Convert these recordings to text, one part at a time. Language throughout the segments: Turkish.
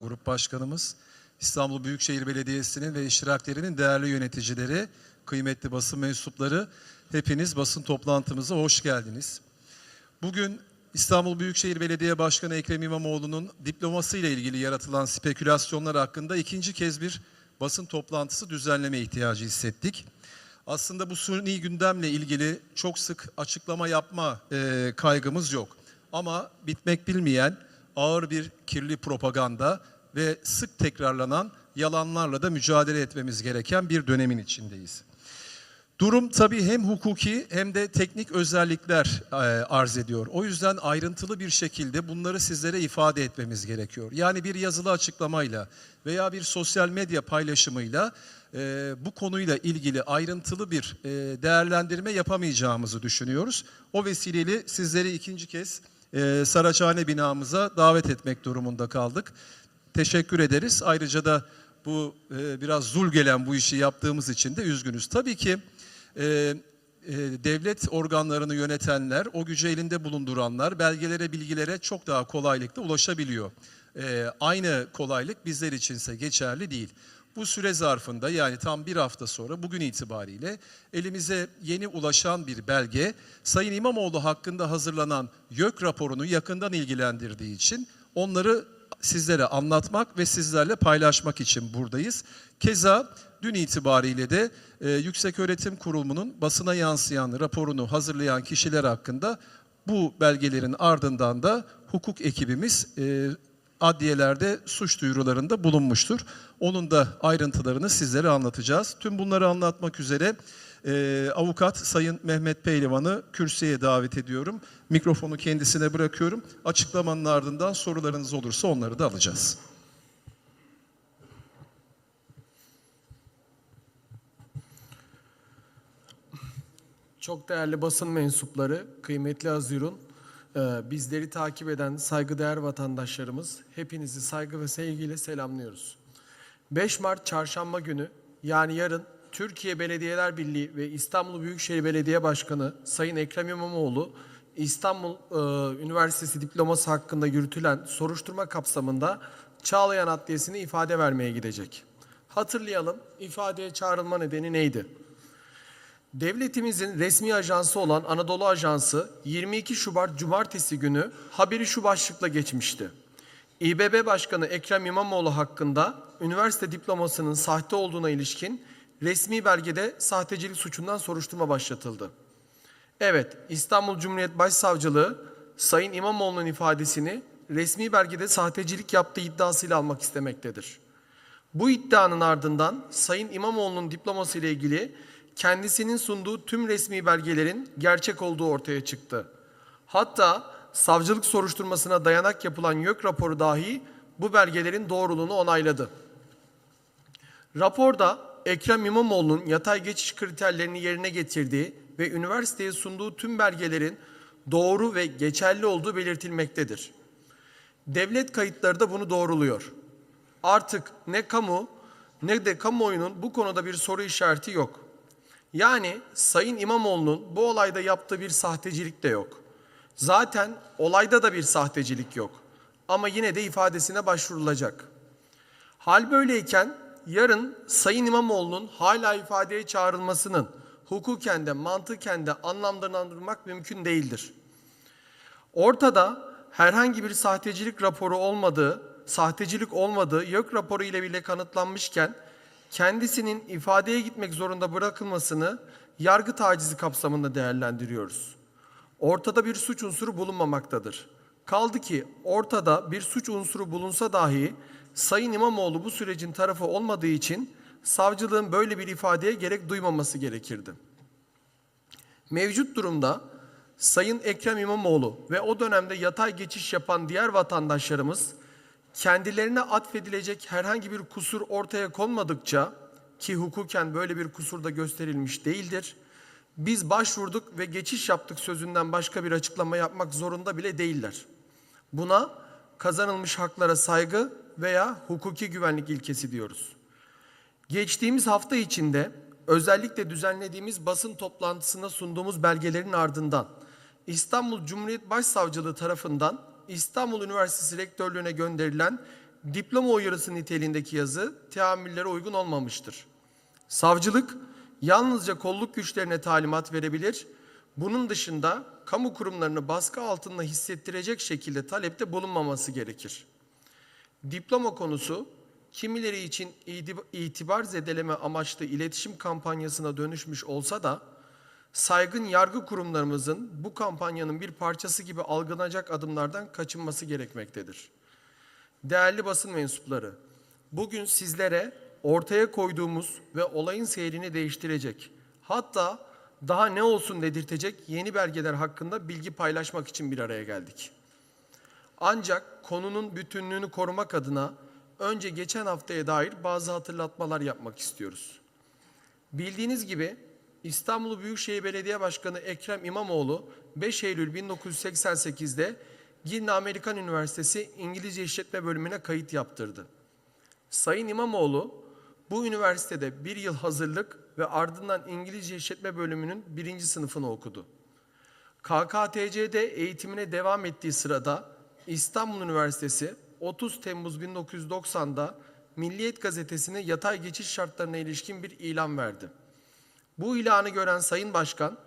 Grup Başkanımız, İstanbul Büyükşehir Belediyesi'nin ve iştiraklerinin değerli yöneticileri, kıymetli basın mensupları, hepiniz basın toplantımıza hoş geldiniz. Bugün İstanbul Büyükşehir Belediye Başkanı Ekrem İmamoğlu'nun diploması ile ilgili yaratılan spekülasyonlar hakkında ikinci kez bir basın toplantısı düzenleme ihtiyacı hissettik. Aslında bu suni gündemle ilgili çok sık açıklama yapma e, kaygımız yok. Ama bitmek bilmeyen ağır bir kirli propaganda ve sık tekrarlanan yalanlarla da mücadele etmemiz gereken bir dönemin içindeyiz. Durum tabii hem hukuki hem de teknik özellikler e, arz ediyor. O yüzden ayrıntılı bir şekilde bunları sizlere ifade etmemiz gerekiyor. Yani bir yazılı açıklamayla veya bir sosyal medya paylaşımıyla e, bu konuyla ilgili ayrıntılı bir e, değerlendirme yapamayacağımızı düşünüyoruz. O vesileyle sizleri ikinci kez e, Saraçhane binamıza davet etmek durumunda kaldık. Teşekkür ederiz. Ayrıca da bu e, biraz zul gelen bu işi yaptığımız için de üzgünüz. Tabii ki e, e, devlet organlarını yönetenler, o gücü elinde bulunduranlar belgelere, bilgilere çok daha kolaylıkla ulaşabiliyor. Aynı kolaylık bizler içinse geçerli değil. Bu süre zarfında yani tam bir hafta sonra bugün itibariyle elimize yeni ulaşan bir belge Sayın İmamoğlu hakkında hazırlanan YÖK raporunu yakından ilgilendirdiği için onları sizlere anlatmak ve sizlerle paylaşmak için buradayız. Keza dün itibariyle de e, Yükseköğretim Kurumu'nun basına yansıyan raporunu hazırlayan kişiler hakkında bu belgelerin ardından da hukuk ekibimiz e, adliyelerde suç duyurularında bulunmuştur. Onun da ayrıntılarını sizlere anlatacağız. Tüm bunları anlatmak üzere e, avukat Sayın Mehmet Pehlivan'ı kürsüye davet ediyorum. Mikrofonu kendisine bırakıyorum. Açıklamanın ardından sorularınız olursa onları da alacağız. Çok değerli basın mensupları, kıymetli Azirun, bizleri takip eden saygıdeğer vatandaşlarımız, hepinizi saygı ve sevgiyle selamlıyoruz. 5 Mart Çarşamba günü, yani yarın Türkiye Belediyeler Birliği ve İstanbul Büyükşehir Belediye Başkanı Sayın Ekrem İmamoğlu, İstanbul e, Üniversitesi diploması hakkında yürütülen soruşturma kapsamında Çağlayan Adliyesi'ne ifade vermeye gidecek. Hatırlayalım, ifadeye çağrılma nedeni neydi? Devletimizin resmi ajansı olan Anadolu Ajansı 22 Şubat Cumartesi günü haberi şu başlıkla geçmişti. İBB Başkanı Ekrem İmamoğlu hakkında üniversite diplomasının sahte olduğuna ilişkin resmi belgede sahtecilik suçundan soruşturma başlatıldı. Evet, İstanbul Cumhuriyet Başsavcılığı Sayın İmamoğlu'nun ifadesini resmi belgede sahtecilik yaptığı iddiasıyla almak istemektedir. Bu iddianın ardından Sayın İmamoğlu'nun diploması ile ilgili kendisinin sunduğu tüm resmi belgelerin gerçek olduğu ortaya çıktı. Hatta savcılık soruşturmasına dayanak yapılan YÖK raporu dahi bu belgelerin doğruluğunu onayladı. Raporda Ekrem İmamoğlu'nun yatay geçiş kriterlerini yerine getirdiği ve üniversiteye sunduğu tüm belgelerin doğru ve geçerli olduğu belirtilmektedir. Devlet kayıtları da bunu doğruluyor. Artık ne kamu ne de kamuoyunun bu konuda bir soru işareti yok. Yani Sayın İmamoğlu'nun bu olayda yaptığı bir sahtecilik de yok. Zaten olayda da bir sahtecilik yok. Ama yine de ifadesine başvurulacak. Hal böyleyken yarın Sayın İmamoğlu'nun hala ifadeye çağrılmasının hukuken de mantıken de anlamlandırmak mümkün değildir. Ortada herhangi bir sahtecilik raporu olmadığı, sahtecilik olmadığı YÖK raporu ile bile kanıtlanmışken kendisinin ifadeye gitmek zorunda bırakılmasını yargı tacizi kapsamında değerlendiriyoruz. Ortada bir suç unsuru bulunmamaktadır. Kaldı ki ortada bir suç unsuru bulunsa dahi Sayın İmamoğlu bu sürecin tarafı olmadığı için savcılığın böyle bir ifadeye gerek duymaması gerekirdi. Mevcut durumda Sayın Ekrem İmamoğlu ve o dönemde yatay geçiş yapan diğer vatandaşlarımız kendilerine atfedilecek herhangi bir kusur ortaya konmadıkça ki hukuken böyle bir kusur da gösterilmiş değildir. Biz başvurduk ve geçiş yaptık sözünden başka bir açıklama yapmak zorunda bile değiller. Buna kazanılmış haklara saygı veya hukuki güvenlik ilkesi diyoruz. Geçtiğimiz hafta içinde özellikle düzenlediğimiz basın toplantısında sunduğumuz belgelerin ardından İstanbul Cumhuriyet Başsavcılığı tarafından İstanbul Üniversitesi Rektörlüğü'ne gönderilen diploma uyarısı niteliğindeki yazı teamüllere uygun olmamıştır. Savcılık yalnızca kolluk güçlerine talimat verebilir. Bunun dışında kamu kurumlarını baskı altında hissettirecek şekilde talepte bulunmaması gerekir. Diploma konusu kimileri için itib- itibar zedeleme amaçlı iletişim kampanyasına dönüşmüş olsa da saygın yargı kurumlarımızın bu kampanyanın bir parçası gibi algılanacak adımlardan kaçınması gerekmektedir. Değerli basın mensupları, bugün sizlere ortaya koyduğumuz ve olayın seyrini değiştirecek, hatta daha ne olsun dedirtecek yeni belgeler hakkında bilgi paylaşmak için bir araya geldik. Ancak konunun bütünlüğünü korumak adına önce geçen haftaya dair bazı hatırlatmalar yapmak istiyoruz. Bildiğiniz gibi İstanbul Büyükşehir Belediye Başkanı Ekrem İmamoğlu 5 Eylül 1988'de Girne Amerikan Üniversitesi İngilizce İşletme Bölümüne kayıt yaptırdı. Sayın İmamoğlu bu üniversitede bir yıl hazırlık ve ardından İngilizce İşletme Bölümünün birinci sınıfını okudu. KKTC'de eğitimine devam ettiği sırada İstanbul Üniversitesi 30 Temmuz 1990'da Milliyet Gazetesi'ne yatay geçiş şartlarına ilişkin bir ilan verdi. Bu ilanı gören Sayın Başkan,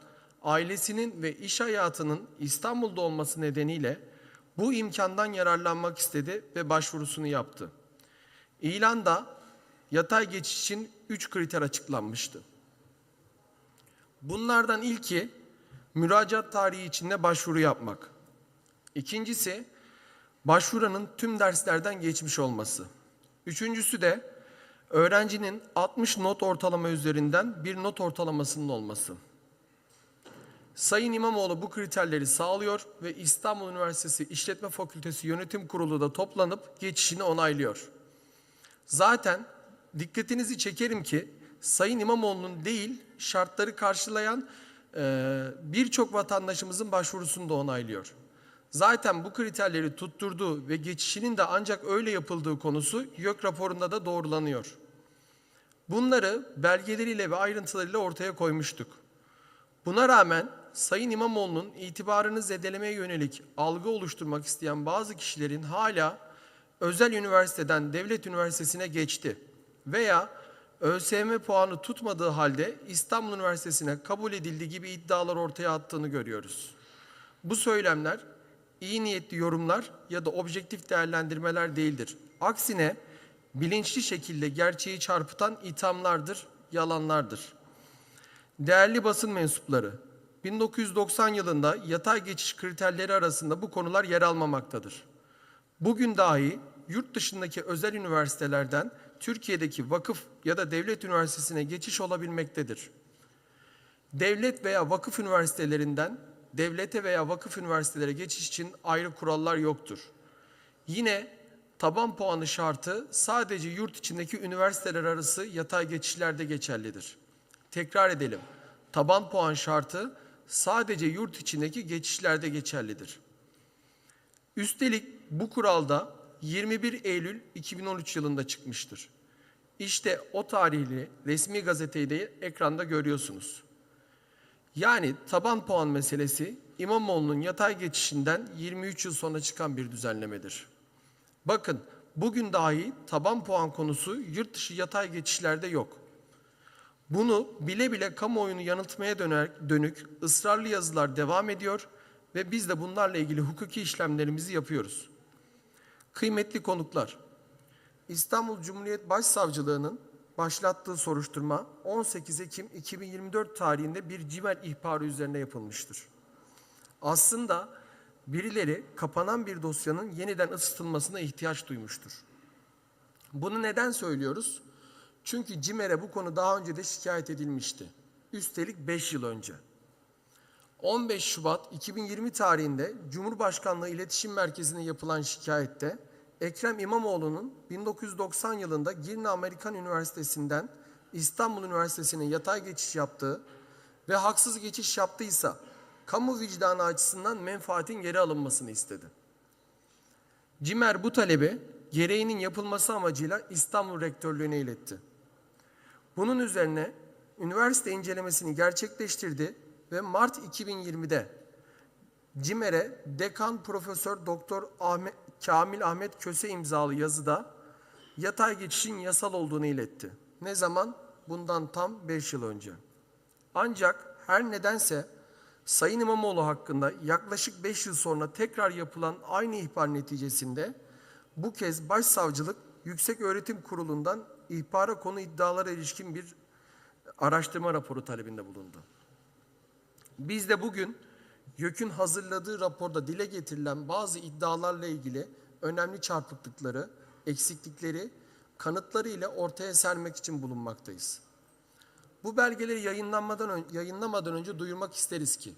ailesinin ve iş hayatının İstanbul'da olması nedeniyle bu imkandan yararlanmak istedi ve başvurusunu yaptı. İlanda yatay geçiş için 3 kriter açıklanmıştı. Bunlardan ilki müracaat tarihi içinde başvuru yapmak. İkincisi başvuranın tüm derslerden geçmiş olması. Üçüncüsü de öğrencinin 60 not ortalama üzerinden bir not ortalamasının olması. Sayın İmamoğlu bu kriterleri sağlıyor ve İstanbul Üniversitesi İşletme Fakültesi Yönetim Kurulu da toplanıp geçişini onaylıyor. Zaten dikkatinizi çekerim ki Sayın İmamoğlu'nun değil şartları karşılayan birçok vatandaşımızın başvurusunu da onaylıyor. Zaten bu kriterleri tutturduğu ve geçişinin de ancak öyle yapıldığı konusu YÖK raporunda da doğrulanıyor. Bunları belgeleriyle ve ayrıntılarıyla ortaya koymuştuk. Buna rağmen Sayın İmamoğlu'nun itibarını zedelemeye yönelik algı oluşturmak isteyen bazı kişilerin hala özel üniversiteden devlet üniversitesine geçti veya ÖSYM puanı tutmadığı halde İstanbul Üniversitesi'ne kabul edildi gibi iddialar ortaya attığını görüyoruz. Bu söylemler iyi niyetli yorumlar ya da objektif değerlendirmeler değildir. Aksine bilinçli şekilde gerçeği çarpıtan ithamlardır, yalanlardır. Değerli basın mensupları, 1990 yılında yatay geçiş kriterleri arasında bu konular yer almamaktadır. Bugün dahi yurt dışındaki özel üniversitelerden Türkiye'deki vakıf ya da devlet üniversitesine geçiş olabilmektedir. Devlet veya vakıf üniversitelerinden devlete veya vakıf üniversitelere geçiş için ayrı kurallar yoktur. Yine taban puanı şartı sadece yurt içindeki üniversiteler arası yatay geçişlerde geçerlidir. Tekrar edelim. Taban puan şartı sadece yurt içindeki geçişlerde geçerlidir. Üstelik bu kuralda 21 Eylül 2013 yılında çıkmıştır. İşte o tarihli resmi gazeteyi de ekranda görüyorsunuz. Yani taban puan meselesi İmamoğlu'nun yatay geçişinden 23 yıl sonra çıkan bir düzenlemedir. Bakın bugün dahi taban puan konusu yurt dışı yatay geçişlerde yok. Bunu bile bile kamuoyunu yanıltmaya dönük ısrarlı yazılar devam ediyor ve biz de bunlarla ilgili hukuki işlemlerimizi yapıyoruz. Kıymetli konuklar, İstanbul Cumhuriyet Başsavcılığı'nın başlattığı soruşturma 18 Ekim 2024 tarihinde bir cimer ihbarı üzerine yapılmıştır. Aslında birileri kapanan bir dosyanın yeniden ısıtılmasına ihtiyaç duymuştur. Bunu neden söylüyoruz? Çünkü CİMER'e bu konu daha önce de şikayet edilmişti. Üstelik 5 yıl önce. 15 Şubat 2020 tarihinde Cumhurbaşkanlığı İletişim Merkezi'ne yapılan şikayette Ekrem İmamoğlu'nun 1990 yılında Girne Amerikan Üniversitesi'nden İstanbul Üniversitesi'ne yatay geçiş yaptığı ve haksız geçiş yaptıysa kamu vicdanı açısından menfaatin geri alınmasını istedi. Cimer bu talebi gereğinin yapılması amacıyla İstanbul Rektörlüğü'ne iletti. Bunun üzerine üniversite incelemesini gerçekleştirdi ve Mart 2020'de CİMER'e Dekan Profesör Doktor Ahmet Kamil Ahmet Köse imzalı yazıda yatay geçişin yasal olduğunu iletti. Ne zaman? Bundan tam 5 yıl önce. Ancak her nedense Sayın İmamoğlu hakkında yaklaşık 5 yıl sonra tekrar yapılan aynı ihbar neticesinde bu kez Başsavcılık Yüksek Öğretim Kurulu'ndan ihbara konu iddialara ilişkin bir araştırma raporu talebinde bulundu. Biz de bugün YÖK'ün hazırladığı raporda dile getirilen bazı iddialarla ilgili önemli çarpıklıkları, eksiklikleri, kanıtları ile ortaya sermek için bulunmaktayız. Bu belgeleri yayınlanmadan yayınlamadan önce duyurmak isteriz ki,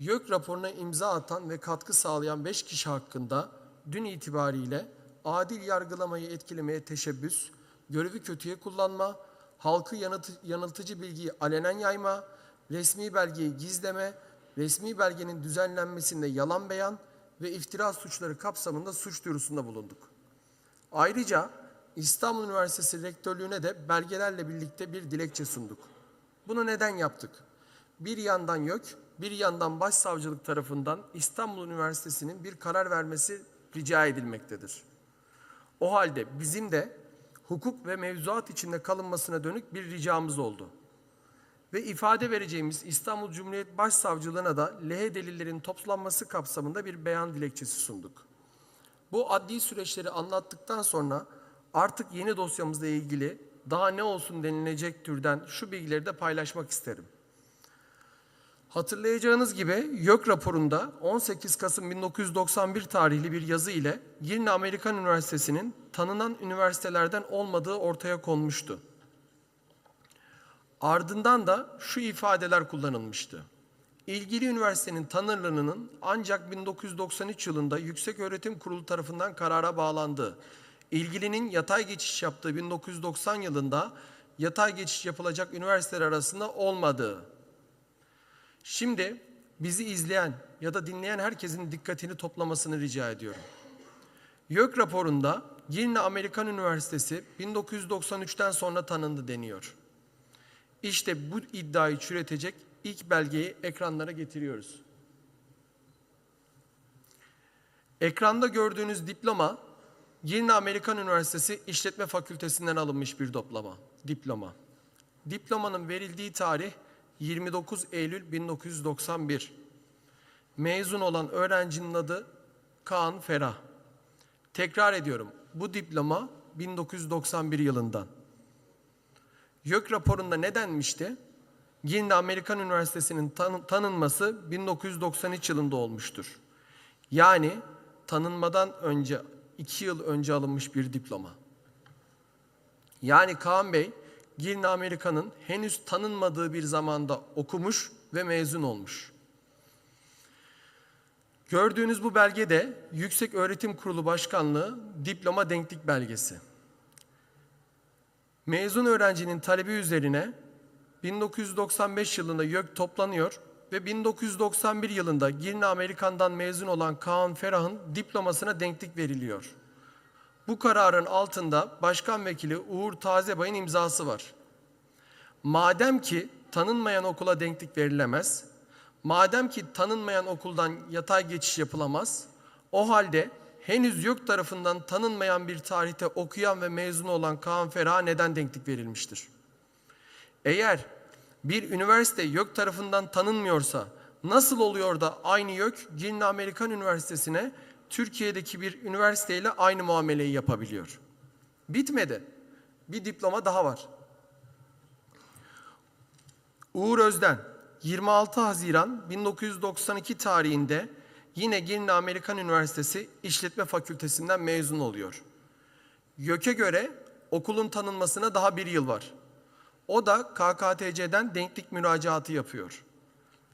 YÖK raporuna imza atan ve katkı sağlayan 5 kişi hakkında dün itibariyle adil yargılamayı etkilemeye teşebbüs, görevi kötüye kullanma, halkı yanıltıcı bilgiyi alenen yayma, resmi belgeyi gizleme, resmi belgenin düzenlenmesinde yalan beyan ve iftira suçları kapsamında suç duyurusunda bulunduk. Ayrıca İstanbul Üniversitesi Rektörlüğü'ne de belgelerle birlikte bir dilekçe sunduk. Bunu neden yaptık? Bir yandan YÖK, bir yandan Başsavcılık tarafından İstanbul Üniversitesi'nin bir karar vermesi rica edilmektedir. O halde bizim de hukuk ve mevzuat içinde kalınmasına dönük bir ricamız oldu. Ve ifade vereceğimiz İstanbul Cumhuriyet Başsavcılığına da lehe delillerin toplanması kapsamında bir beyan dilekçesi sunduk. Bu adli süreçleri anlattıktan sonra artık yeni dosyamızla ilgili daha ne olsun denilecek türden şu bilgileri de paylaşmak isterim. Hatırlayacağınız gibi YÖK raporunda 18 Kasım 1991 tarihli bir yazı ile Girne Amerikan Üniversitesi'nin tanınan üniversitelerden olmadığı ortaya konmuştu. Ardından da şu ifadeler kullanılmıştı. İlgili üniversitenin tanınırlığının ancak 1993 yılında Yüksek Öğretim Kurulu tarafından karara bağlandığı, ilgilinin yatay geçiş yaptığı 1990 yılında yatay geçiş yapılacak üniversiteler arasında olmadığı. Şimdi bizi izleyen ya da dinleyen herkesin dikkatini toplamasını rica ediyorum. YÖK raporunda Girne Amerikan Üniversitesi 1993'ten sonra tanındı deniyor. İşte bu iddiayı çürütecek ilk belgeyi ekranlara getiriyoruz. Ekranda gördüğünüz diploma Girne Amerikan Üniversitesi İşletme Fakültesinden alınmış bir diploma. Diploma. Diplomanın verildiği tarih 29 Eylül 1991. Mezun olan öğrencinin adı Kaan Ferah. Tekrar ediyorum. Bu diploma 1991 yılından. YÖK raporunda ne denmişti? Girne Amerikan Üniversitesi'nin tanı- tanınması 1993 yılında olmuştur. Yani tanınmadan önce, iki yıl önce alınmış bir diploma. Yani Kaan Bey, Girne Amerika'nın henüz tanınmadığı bir zamanda okumuş ve mezun olmuş. Gördüğünüz bu belge de Yüksek Öğretim Kurulu Başkanlığı diploma denklik belgesi. Mezun öğrencinin talebi üzerine 1995 yılında YÖK toplanıyor ve 1991 yılında Girne Amerikan'dan mezun olan Kaan Ferah'ın diplomasına denklik veriliyor. Bu kararın altında Başkan Vekili Uğur Tazebay'ın imzası var. Madem ki tanınmayan okula denklik verilemez, madem ki tanınmayan okuldan yatay geçiş yapılamaz, o halde henüz yok tarafından tanınmayan bir tarihte okuyan ve mezun olan Kaan Ferah'a neden denklik verilmiştir? Eğer bir üniversite YÖK tarafından tanınmıyorsa nasıl oluyor da aynı YÖK Girne Amerikan Üniversitesi'ne Türkiye'deki bir üniversiteyle aynı muameleyi yapabiliyor? Bitmedi. Bir diploma daha var. Uğur Özden 26 Haziran 1992 tarihinde yine Girne Amerikan Üniversitesi İşletme Fakültesinden mezun oluyor. YÖK'e göre okulun tanınmasına daha bir yıl var. O da KKTC'den denklik müracaatı yapıyor.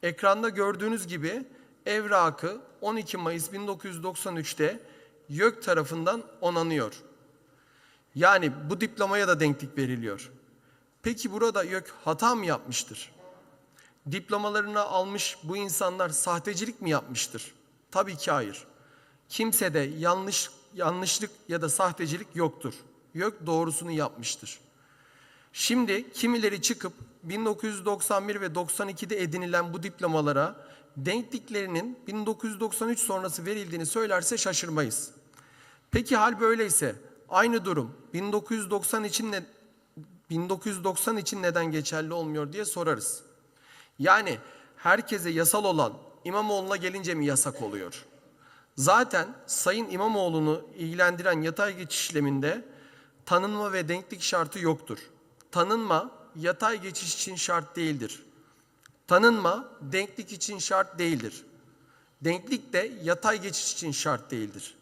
Ekranda gördüğünüz gibi evrakı 12 Mayıs 1993'te YÖK tarafından onanıyor. Yani bu diplomaya da denklik veriliyor. Peki burada YÖK hata mı yapmıştır? Diplomalarını almış bu insanlar sahtecilik mi yapmıştır? Tabii ki hayır. Kimsede yanlış yanlışlık ya da sahtecilik yoktur. YÖK doğrusunu yapmıştır. Şimdi kimileri çıkıp 1991 ve 92'de edinilen bu diplomalara denkliklerinin 1993 sonrası verildiğini söylerse şaşırmayız. Peki hal böyleyse aynı durum 1990 için ne 1990 için neden geçerli olmuyor diye sorarız. Yani herkese yasal olan İmamoğlu'na gelince mi yasak oluyor? Zaten Sayın İmamoğlu'nu ilgilendiren yatay geçiş işleminde tanınma ve denklik şartı yoktur. Tanınma yatay geçiş için şart değildir. Tanınma denklik için şart değildir. Denklik de yatay geçiş için şart değildir.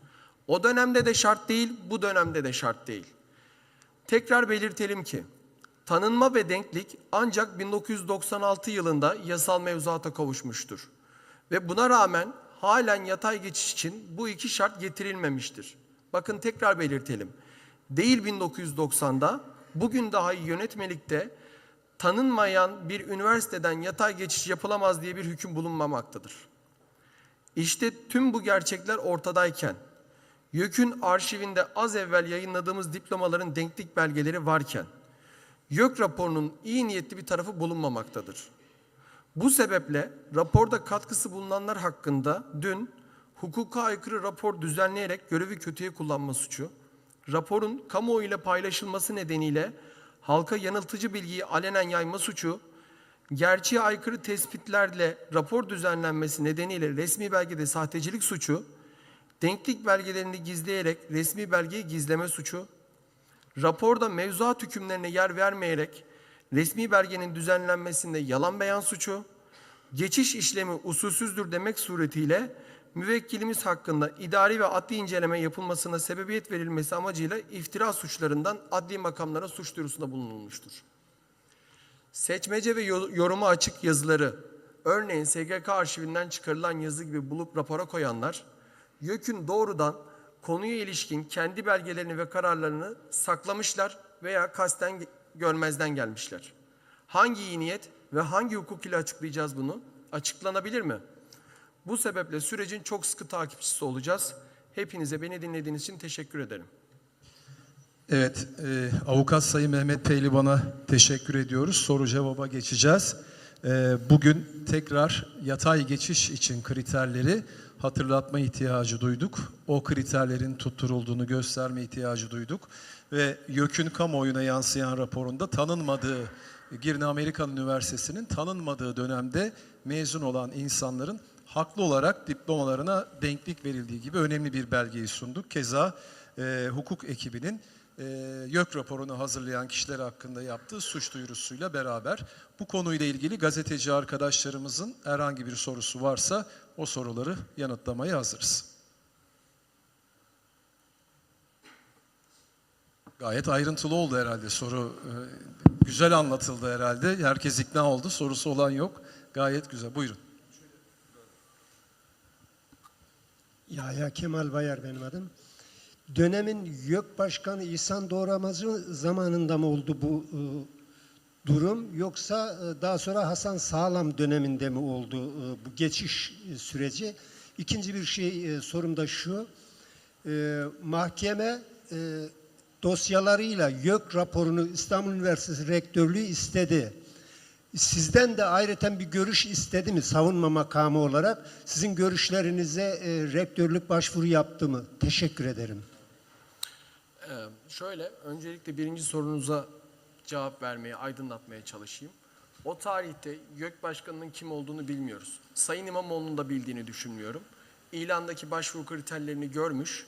O dönemde de şart değil, bu dönemde de şart değil. Tekrar belirtelim ki tanınma ve denklik ancak 1996 yılında yasal mevzuata kavuşmuştur. Ve buna rağmen halen yatay geçiş için bu iki şart getirilmemiştir. Bakın tekrar belirtelim. Değil 1990'da, bugün dahi yönetmelikte tanınmayan bir üniversiteden yatay geçiş yapılamaz diye bir hüküm bulunmamaktadır. İşte tüm bu gerçekler ortadayken, YÖK'ün arşivinde az evvel yayınladığımız diplomaların denklik belgeleri varken, YÖK raporunun iyi niyetli bir tarafı bulunmamaktadır. Bu sebeple raporda katkısı bulunanlar hakkında dün hukuka aykırı rapor düzenleyerek görevi kötüye kullanma suçu, raporun kamuoyu ile paylaşılması nedeniyle halka yanıltıcı bilgiyi alenen yayma suçu, gerçeğe aykırı tespitlerle rapor düzenlenmesi nedeniyle resmi belgede sahtecilik suçu, denklik belgelerini gizleyerek resmi belgeyi gizleme suçu, raporda mevzuat hükümlerine yer vermeyerek resmi belgenin düzenlenmesinde yalan beyan suçu, geçiş işlemi usulsüzdür demek suretiyle müvekkilimiz hakkında idari ve adli inceleme yapılmasına sebebiyet verilmesi amacıyla iftira suçlarından adli makamlara suç duyurusunda bulunulmuştur. Seçmece ve yo- yoruma açık yazıları, örneğin SGK arşivinden çıkarılan yazı gibi bulup rapora koyanlar, YÖK'ün doğrudan konuya ilişkin kendi belgelerini ve kararlarını saklamışlar veya kasten görmezden gelmişler. Hangi iyi niyet ve hangi hukuk ile açıklayacağız bunu? Açıklanabilir mi? Bu sebeple sürecin çok sıkı takipçisi olacağız. Hepinize beni dinlediğiniz için teşekkür ederim. Evet, e, avukat Sayın Mehmet Pehlivan'a teşekkür ediyoruz. Soru cevaba geçeceğiz. E, bugün tekrar yatay geçiş için kriterleri hatırlatma ihtiyacı duyduk. O kriterlerin tutturulduğunu gösterme ihtiyacı duyduk. Ve YÖK'ün kamuoyuna yansıyan raporunda tanınmadığı, Girne Amerikan Üniversitesi'nin tanınmadığı dönemde mezun olan insanların haklı olarak diplomalarına denklik verildiği gibi önemli bir belgeyi sunduk. Keza e, hukuk ekibinin e, YÖK raporunu hazırlayan kişiler hakkında yaptığı suç duyurusuyla beraber bu konuyla ilgili gazeteci arkadaşlarımızın herhangi bir sorusu varsa o soruları yanıtlamaya hazırız. Gayet ayrıntılı oldu herhalde soru. e, Güzel anlatıldı herhalde. Herkes ikna oldu. Sorusu olan yok. Gayet güzel. Buyurun. Yahya Kemal Bayar benim adım. Dönemin YÖK Başkanı İhsan Doğramacı zamanında mı oldu bu e, durum yoksa e, daha sonra Hasan Sağlam döneminde mi oldu e, bu geçiş süreci? İkinci bir şey e, sorum da şu. Mahkeme dosyalarıyla YÖK raporunu İstanbul Üniversitesi Rektörlüğü istedi. Sizden de ayrıca bir görüş istedi mi savunma makamı olarak? Sizin görüşlerinize e, rektörlük başvuru yaptı mı? Teşekkür ederim. Ee, şöyle, öncelikle birinci sorunuza cevap vermeye, aydınlatmaya çalışayım. O tarihte YÖK Başkanı'nın kim olduğunu bilmiyoruz. Sayın İmamoğlu'nun da bildiğini düşünmüyorum. İlandaki başvuru kriterlerini görmüş,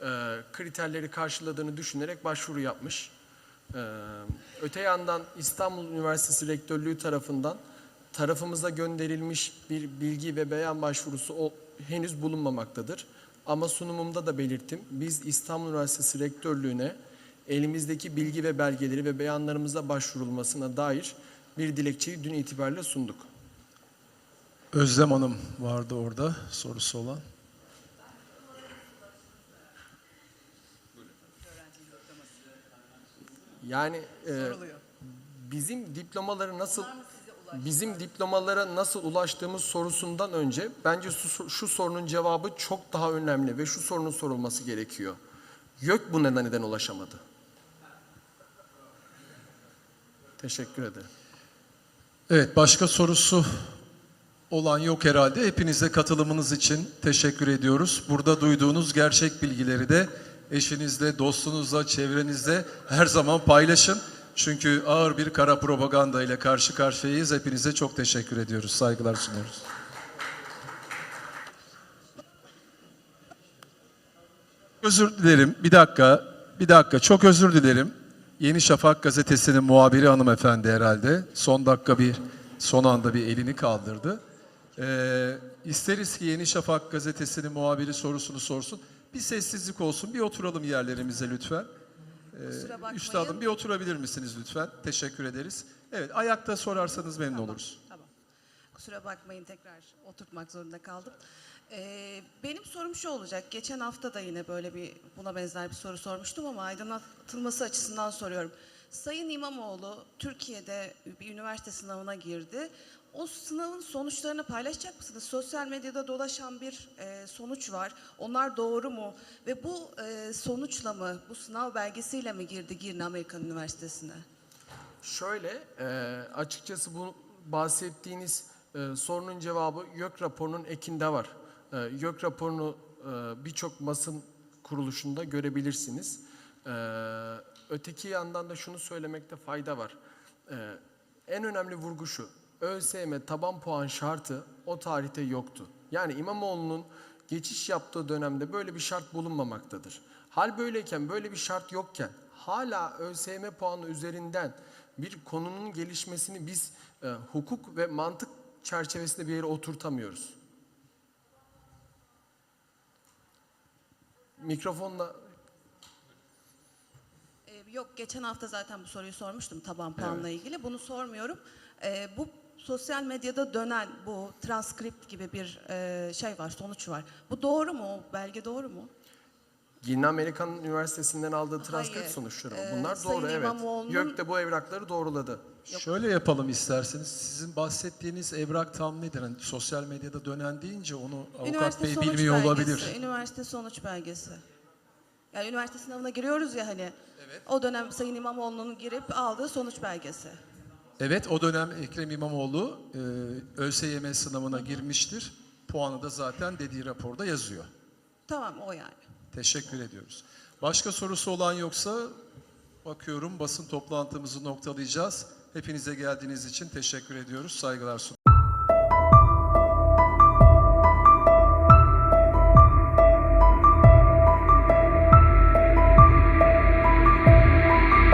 e, kriterleri karşıladığını düşünerek başvuru yapmış. Ee, öte yandan İstanbul Üniversitesi Rektörlüğü tarafından tarafımıza gönderilmiş bir bilgi ve beyan başvurusu o, henüz bulunmamaktadır. Ama sunumumda da belirttim. Biz İstanbul Üniversitesi Rektörlüğü'ne elimizdeki bilgi ve belgeleri ve beyanlarımıza başvurulmasına dair bir dilekçeyi dün itibariyle sunduk. Özlem Hanım vardı orada sorusu olan. Yani e, bizim diplomaları nasıl bizim diplomalara nasıl ulaştığımız sorusundan önce bence şu, şu sorunun cevabı çok daha önemli ve şu sorunun sorulması gerekiyor. YÖK bu neden neden ulaşamadı? Teşekkür ederim. Evet, başka sorusu olan yok herhalde. Hepinize katılımınız için teşekkür ediyoruz. Burada duyduğunuz gerçek bilgileri de eşinizle, dostunuzla, çevrenizde her zaman paylaşın. Çünkü ağır bir kara propaganda ile karşı karşıyayız. Hepinize çok teşekkür ediyoruz. Saygılar sunuyoruz. Özür dilerim. Bir dakika. Bir dakika. Çok özür dilerim. Yeni Şafak gazetesinin muhabiri hanımefendi herhalde. Son dakika bir, son anda bir elini kaldırdı. Ee, isteriz ki Yeni Şafak gazetesinin muhabiri sorusunu sorsun. Bir sessizlik olsun. Bir oturalım yerlerimize lütfen. Bakmayın. Üstadım bir oturabilir misiniz lütfen? Teşekkür ederiz. Evet ayakta sorarsanız memnun Tamam, oluruz. Tamam. Kusura bakmayın tekrar oturtmak zorunda kaldım. Ee, benim sorum şu olacak. Geçen hafta da yine böyle bir buna benzer bir soru sormuştum ama aydınlatılması açısından soruyorum. Sayın İmamoğlu Türkiye'de bir üniversite sınavına girdi. O sınavın sonuçlarını paylaşacak mısınız? Sosyal medyada dolaşan bir e, sonuç var. Onlar doğru mu? Ve bu e, sonuçla mı, bu sınav belgesiyle mi girdi Girne Amerikan Üniversitesi'ne? Şöyle, e, açıkçası bu bahsettiğiniz e, sorunun cevabı YÖK raporunun ekinde var. E, YÖK raporunu e, birçok basın kuruluşunda görebilirsiniz. E, öteki yandan da şunu söylemekte fayda var. E, en önemli vurgu şu, ÖSYM taban puan şartı o tarihte yoktu. Yani İmamoğlu'nun geçiş yaptığı dönemde böyle bir şart bulunmamaktadır. Hal böyleyken, böyle bir şart yokken hala ÖSYM puanı üzerinden bir konunun gelişmesini biz e, hukuk ve mantık çerçevesinde bir yere oturtamıyoruz. Mikrofonla Ee, Yok geçen hafta zaten bu soruyu sormuştum taban puanla ilgili. Bunu sormuyorum. Ee, bu sosyal medyada dönen bu transkript gibi bir e, şey var, sonuç var. Bu doğru mu? Belge doğru mu? Yine Amerikan Üniversitesi'nden aldığı transkript Hayır, sonuçları. e, Bunlar Sayın doğru evet. İmamoğlu'nun- YÖK de bu evrakları doğruladı. Şöyle yapalım isterseniz. Sizin bahsettiğiniz evrak tam nedir? Hani sosyal medyada dönen deyince onu avukat üniversite bey sonuç bilmiyor belgesi. olabilir. Üniversite sonuç belgesi. Yani üniversite sınavına giriyoruz ya hani. O dönem Sayın İmamoğlu'nun girip aldığı sonuç belgesi. Evet o dönem Ekrem İmamoğlu e, ÖSYM sınavına girmiştir. Puanı da zaten dediği raporda yazıyor. Tamam o yani. Teşekkür ediyoruz. Başka sorusu olan yoksa bakıyorum basın toplantımızı noktalayacağız. Hepinize geldiğiniz için teşekkür ediyoruz. Saygılar sunuyoruz.